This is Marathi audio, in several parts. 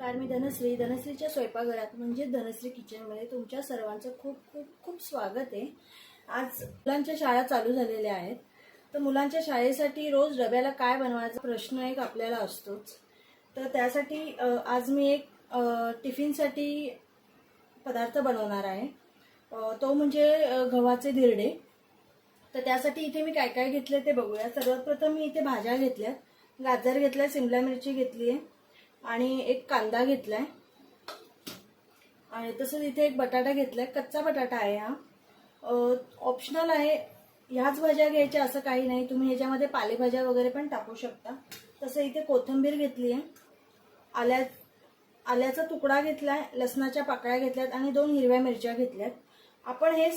नमस्कार मी धनश्री. धनश्रीच्या स्वयंपाकघरात म्हणजे धनश्री किचनमध्ये तुमच्या सर्वांचं खूप खूप खूप स्वागत आहे. आज मुलांच्या शाळा चालू झालेल्या आहेत. तर मुलांच्या शाळेसाठी रोज डब्याला काय बनवायचा प्रश्न एक आपल्याला असतोच. तर त्यासाठी आज मी एक टिफिनसाठी पदार्थ बनवणार आहे. तो म्हणजे गव्हाचे धिरडे. तर त्यासाठी इथे मी काय काय घेतले ते बघूया. सर्वात प्रथम मी इथे भाज्या घेतल्या गाजर घेतल्या सिमला मिरची घेतली आहे आणि एक कांदा घेतलाय. आणि तसंच इथे एक बटाटा घेतलाय. कच्चा बटाटा आहे हा. ऑप्शनल आहे ह्याच भाज्या घ्यायच्या असं काही नाही. तुम्ही ह्याच्यामध्ये पालेभाज्या वगैरे पण टाकू शकता. तसं इथे कोथिंबीर घेतली आहे आल्या आल्याचा तुकडा घेतलाय लसणाच्या पाकळ्या घेतल्यात आणि दोन हिरव्या मिरच्या घेतल्यात. आपण हे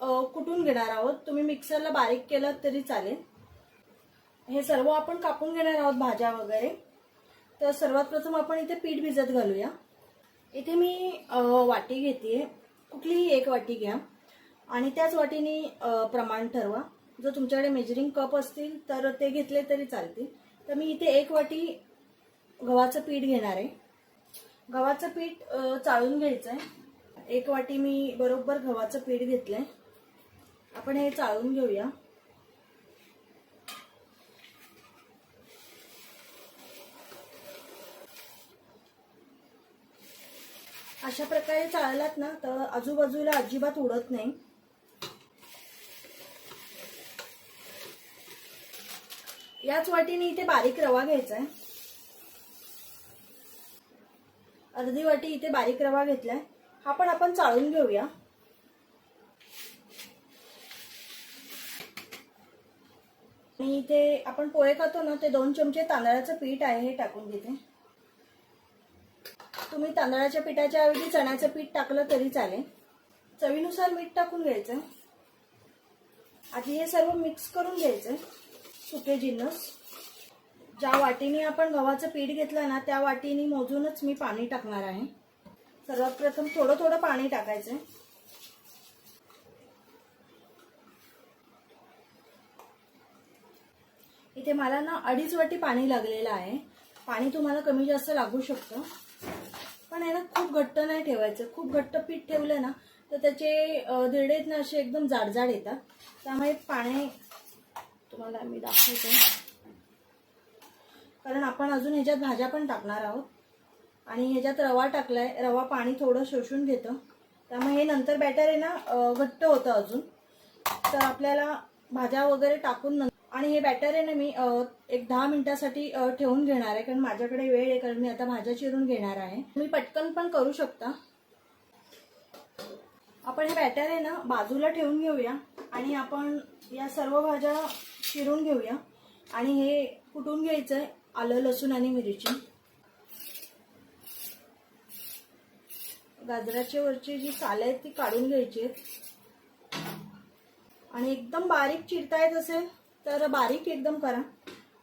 कुठून कुटून घेणार आहोत? तुम्ही मिक्सरला बारीक केलं तरी चालेल. हे सर्व आपण कापून घेणार आहोत भाज्या वगैरे. तर सर्वात प्रथम आपण इथे पीठ भिजत घालूया. इथे मी वाटी घेते कुठलीही एक वाटी घ्या. आणि त्याच वाटीने प्रमाण ठरवा. जर तुमच्याकडे मेजरिंग कप असतील तर ते घेतले तरी चालतील. तर मी इथे एक वाटी गव्हाचं पीठ घेणार आहे. गव्हाचं पीठ चाळून घ्यायचं आहे एक वाटी मी बरोबर गव्हाचं पीठ घेतलंय. आपण हे चाळून घेऊया. अशा प्रकारे चाळलात ना तर आजूबाजूला अजिबात उडत नाही. याच वाटीने इथे बारीक रवा घ्यायचा आहे अर्धी वाटी इथे बारीक रवा घेतलाय. हा पण आपण चाळून घेऊया. आणि इथे आपण पोहे खातो ना ते दोन चमचे तांदळाचं पीठ आहे हे टाकून घेते तुम्ही तांदळाच्या पिठाच्या ऐवजी चण्याचं पीठ टाकलं तरी चालेल. चवीनुसार मीठ टाकून घ्यायचं. आधी हे सर्व मिक्स करून घ्यायचं. सुके जिन्नस ज्या वाटीने आपण गव्हाचं पीठ घेतलं ना त्या वाटीने मोजूनच मी पाणी टाकणार आहे. सर्वात प्रथम थोडं थोडं पाणी टाकायचं. इथे मला ना अडीच वाटी पाणी लागलेलं आहे. पाणी तुम्हाला कमी जास्त लागू शकतं. पण आहे ना खूप घट्ट नाही ठेवायचं. खूप घट्ट पीठ ठेवलं ना तर त्याचे अ, आहेत ना असे एकदम जाडजाड येतात. त्यामुळे पाणी तुम्हाला मी दाखवते. कारण आपण अजून ह्याच्यात भाज्या पण टाकणार आहोत. आणि ह्याच्यात रवा टाकलाय. रवा पाणी थोडं शोषून घेतं. त्यामुळे हे नंतर बॅटर आहे ना घट्ट होतं अजून. तर आपल्याला भाज्या वगैरे टाकून आणि हे बॅटर आहे ना मी एक दहा मिनिटासाठी ठेवून घेणार आहे कारण माझ्याकडे वेळ आहे कारण मी आता भाज्या चिरून घेणार आहे. मी पटकन पण करू शकता. आपण हे बॅटर आहे ना बाजूला ठेवून घेऊया आणि आपण या सर्व भाज्या चिरून घेऊया. आणि हे कुटून घ्यायचं आहे आलं लसूण आणि मिरची. गाजराच्या वरची जी साल आहेत ती काढून घ्यायची आहेत. आणि एकदम बारीक चिरता येत असेल तर बारीक एकदम करा.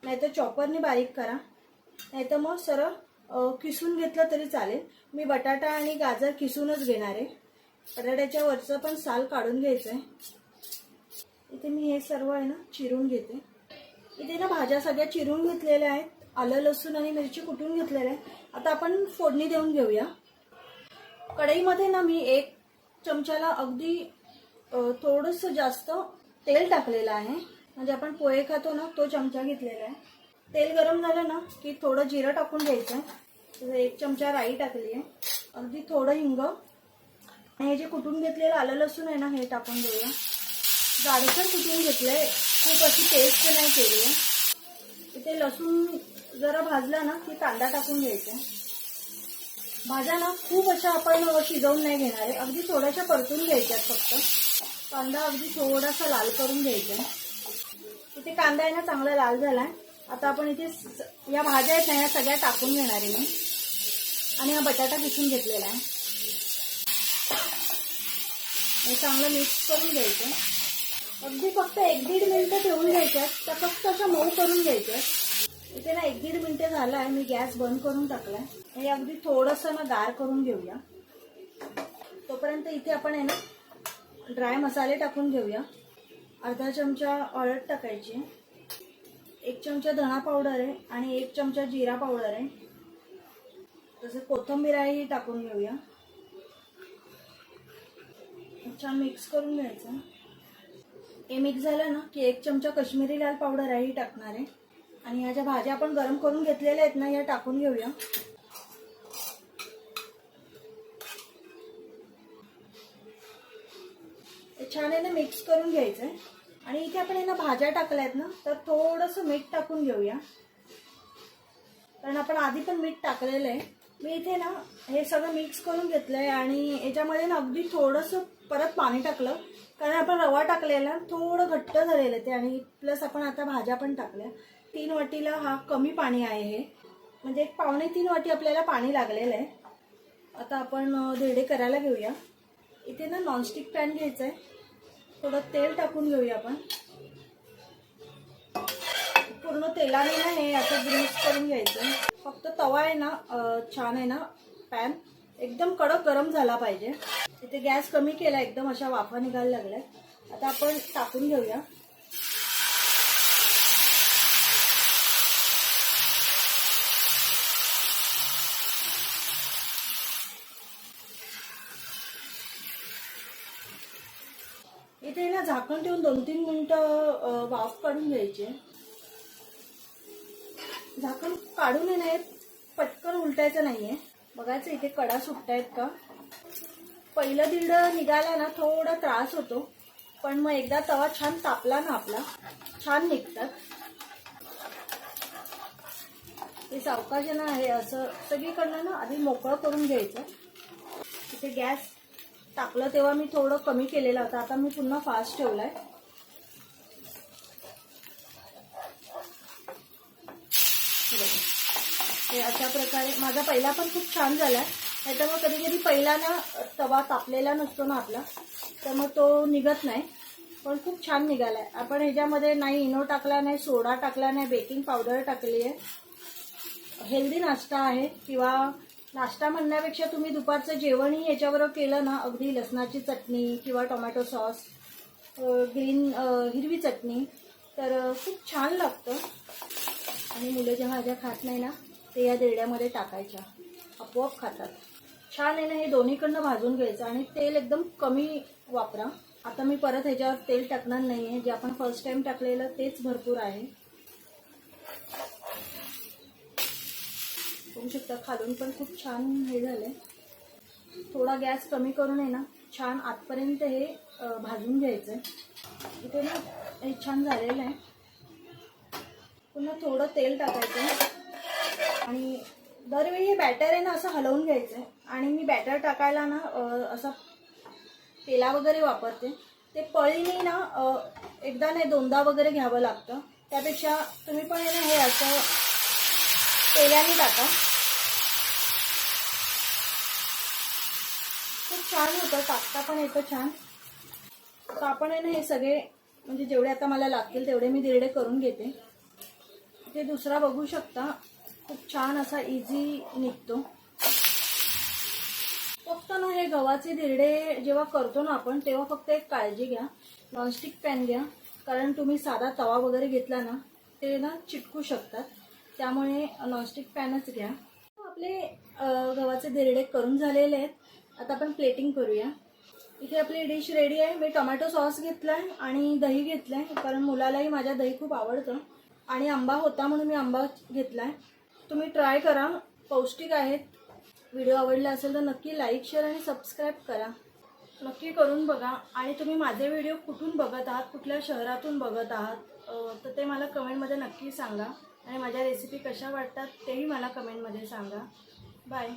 नाहीतर चॉपरने बारीक करा. नाहीतर मग सरळ किसून घेतलं तरी चालेल. मी बटाटा आणि गाजर किसूनच घेणार आहे. बटाट्याच्या वरचं पण साल काढून घ्यायचं आहे इथे मी हे सर्व आहे ना चिरून घेते. इथे ना भाज्या सगळ्या चिरून घेतलेल्या आहेत. आलं लसूण आणि मिरची कुटून घेतलेल्या आहे आता आपण फोडणी देऊन घेऊया. कढईमध्ये ना मी एक चमच्याला अगदी थोडंसं जास्त तेल टाकलेलं आहे. म्हणजे आपण पोहे खातो ना तो चमचा घेतलेला आहे. तेल गरम झालं ना की थोडं जिरं टाकून घ्यायचं. आहे एक चमचा राई टाकली आहे. अगदी थोडं हिंग. आणि हे जे कुटून घेतलेलं आलं लसूण आहे ना हे टाकून देऊया. जाडसर कुटून घेतलंय. खूप अशी पेस्ट नाही केली आहे. इथे लसूण जरा भाजला ना की कांदा टाकून घ्यायचा भाज्या ना खूप अशा आपण शिजवून नाही घेणार आहे. अगदी थोड्याशा परतून घ्यायच्यात फक्त. कांदा अगदी थोडासा लाल करून घ्यायचा इथे कांदा आहे ना चांगला लाल झाला आता आपण इथे या भाज्या आहेत ना या सगळ्या टाकून घेणार आहे मी. आणि हा बटाटा किसून घेतलेला आहे. हे चांगलं मिक्स करून घ्यायचं. अगदी फक्त एक दीड मिनिटं ठेवून घ्यायच्यात त्या फक्त अशा मऊ करून घ्यायच्यात इथे ना एक दीड मिनिटं झालं आहे. मी गॅस बंद करून टाकलाय. हे अगदी थोडंसं ना गार करून घेऊया. तोपर्यंत इथे आपण आहे ना ड्राय मसाले टाकून घेऊया. अर्धा चमचा हळद टाकायची. एक चमचा धणा पावडर आहे आणि एक चमचा जिरा पावडर आहे. तसं ही टाकून घेऊया. छान मिक्स करून घ्यायचं. हे मिक्स झालं ना की एक चमचा कश्मीरी लाल पावडर आहे ही टाकणार आहे. आणि ह्या ज्या भाज्या आपण गरम करून घेतलेल्या आहेत ना या टाकून घेऊया. छान आहे ना मिक्स करून घ्यायचं आहे आणि इथे आपण यांना भाज्या टाकल्या आहेत ना तर थोडंसं मीठ टाकून घेऊया. कारण आपण आधी पण मीठ टाकलेलं आहे. मी इथे ना हे सगळं मिक्स करून घेतलं आहे आणि याच्यामध्ये ना अगदी थोडंसं परत पाणी टाकलं. कारण आपण रवा टाकलेला थोडं घट्ट झालेलं ते आणि प्लस आपण आता भाज्या पण टाकल्या. तीन वाटीला हा कमी पाणी आहे हे. म्हणजे एक पावणे तीन वाटी आपल्याला पाणी लागलेलं आहे. आता आपण धेडे करायला घेऊया. इथे ना नॉनस्टिक पॅन घ्यायचं आहे थोडं तेल टाकून घेऊया आपण. पूर्ण तेलाने ना हे असं ग्रीस करून घ्यायचं. फक्त तवा आहे ना छान आहे ना पॅन एकदम कडक गरम झाला पाहिजे. इथे गॅस कमी केला एकदम अशा वाफा निघायला लागल्या आता आपण टाकून घेऊया. इथे ना झाकण ठेवून दोन तीन मिनटं वाफ काढून घ्यायचे. झाकण काढून येणार पटकन उलटायचं नाहीये. बघायचं इथे कडा सुटतायत का? पहिलं दीड निघाला ना थोडा त्रास होतो. पण मग एकदा तवा छान तापला ना आपला. छान निघतात. हे सावकाश ना हे असं सगळीकडनं ना आधी मोकळं करून घ्यायचं. इथे गॅस टाकलं तेव्हा मी थोडं कमी केलेलं होतं. आता मी पुन्हा फास्ट ठेवलाय. हे अशा प्रकारे माझा पहिला पण खूप छान झालाय. नाही तर मग कधी कधी पहिला ना तवा तापलेला नसतो ना आपला तर मग तो निघत नाही. पण खूप छान निघालाय. आपण ह्याच्यामध्ये नाही इनो टाकला नाही सोडा टाकला नाही बेकिंग पावडर टाकली आहे हेल्दी नाश्ता आहे किंवा नाश्ता म्हणण्यापेक्षा तुम्ही दुपारचं जेवणही याच्याबरोबर केलं ना अगदी लसणाची चटणी किंवा टोमॅटो सॉस ग्रीन हिरवी चटणी तर खूप छान लागतं. आणि मुलं ज्या भाज्या खात नाही ना ते या देड्यामध्ये टाकायच्या. आपोआप खातात. छान आहे ना हे दोन्हीकडनं भाजून घ्यायचं आणि तेल एकदम कमी वापरा. आता मी परत ह्याच्यावर तेल टाकणार नाही आहे जे आपण फर्स्ट टाईम टाकलेलं तेच भरपूर आहे. बघू शकता खालून पण खूप छान हे झालंय. थोडा गॅस कमी करून आहे ना छान आतपर्यंत हे भाजून भाजून आहे इथे ना हे छान झालेलं आहे. पुन्हा थोडं तेल टाकायचं आणि दरवेळी हे बॅटर आहे ना असं हलवून घ्यायचं आणि मी बॅटर टाकायला ना असं तेला वगैरे वापरते. ते पळीने ना एकदा नाही दोनदा वगैरे घ्यावं लागतं. त्यापेक्षा तुम्ही पण आहे ना हे असं तेलाने टाका खूप छान होतं टाकता पण येतं छान. तर आपण आहे ना हे सगळे म्हणजे जेवढे आता मला लागतील तेवढे मी दिरडे करून घेते. ते दुसरा बघू शकता. खूप छान असा इझी निघतो. फक्त ना हे गव्हाचे दिरडे जेव्हा करतो ना आपण तेव्हा फक्त एक काळजी घ्या. नॉनस्टिक पॅन घ्या. कारण तुम्ही साधा तवा वगैरे घेतला ना ते ना चिटकू शकतात. त्यामुळे नॉनस्टिक पॅनच घ्या. आपले गव्हाचे दिरडे करून झालेले आहेत. आता आपण प्लेटिंग करूया. इथे आपली डिश रेडी आहे. मी टोमॅटो सॉस घेतलाय आणि दही घेतलाय कारण मुलालाही माझ्या दही खूप आवडतं. आणि आंबा होता म्हणून मी आंबा घेतलाय. तुम्ही ट्राय करा. पौष्टिक आहेत. व्हिडिओ आवडला असेल तर नक्की लाईक शेअर आणि सबस्क्राईब करा. नक्की करून बघा. आणि तुम्ही माझे व्हिडिओ कुठून बघत आहात? कुठल्या शहरातून बघत आहात? तर ते मला कमेंटमध्ये नक्की सांगा. आणि माझ्या रेसिपी कशा वाटतात तेही मला कमेंटमध्ये सांगा. बाय